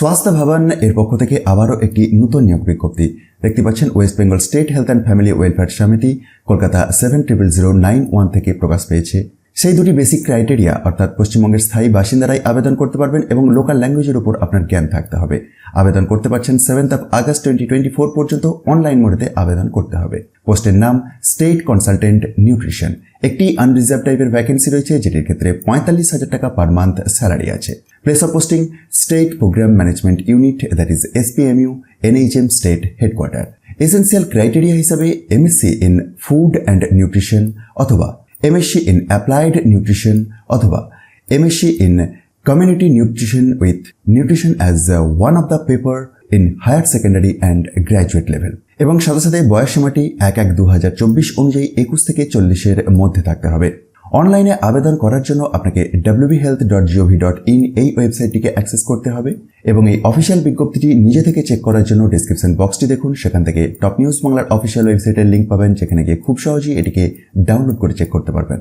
স্বাস্থ্য ভবন এর পক্ষ থেকে আবারও একটি নতুন নিয়োগ বিজ্ঞপ্তি। দেখতে পাচ্ছেন West Bengal state health and family welfare সমিতি Kolkata seven triple zero nine one থেকে প্রকাশ পেয়েছে। সেই দুটি বেসিক ক্রাইটেরিয়া অর্থাৎ পশ্চিমবঙ্গের স্থায়ী বাসিন্দারাই আবেদন করতে পারবেন এবং লোকাল ল্যাঙ্গুয়েজের উপর আপনার জ্ঞান থাকতে হবে। আবেদন করতে পারছেন seventh of August twenty twenty four পর্যন্ত অনলাইন মোডেতে আবেদন করতে হবে। পোস্টের নাম স্টেট কনসালটেন্ট নিউট্রিশন একটি আনরিজার্ভ টাইপের ভ্যাকেন্সি রয়েছে, যেটির ক্ষেত্রে পঁয়তাল্লিশ হাজার টাকা পার মান্থ স্যালারি আছে। Place of posting state program management unit that is SPMU NHM state headquarter essential criteria হিসাবে MSc in food and nutrition অথবা এমএসসি ইন অ্যাপ্লাইড নিউট্রিশন অথবা MSc in community nutrition with nutrition as one of the paper in higher secondary and graduate level এবং সাথে সাথে বয়সসীমাটি এক এক দু অনুযায়ী একুশ থেকে চল্লিশের মধ্যে থাকতে হবে। অনলাইনে আবেদন করার জন্য আপনাকে WB health dot GOV dot in এই ওয়েবসাইটটিকে অ্যাক্সেস করতে হবে এবং এই অফিসিয়াল বিজ্ঞপ্তিটি নিজে থেকে চেক করার জন্য ডিসক্রিপশন বক্সটি দেখুন। সেখান থেকে টপ নিউজ বাংলার অফিসিয়াল ওয়েবসাইটের লিঙ্ক পাবেন, যেখানে গিয়ে খুব সহজেই এটিকে ডাউনলোড করে চেক করতে পারবেন।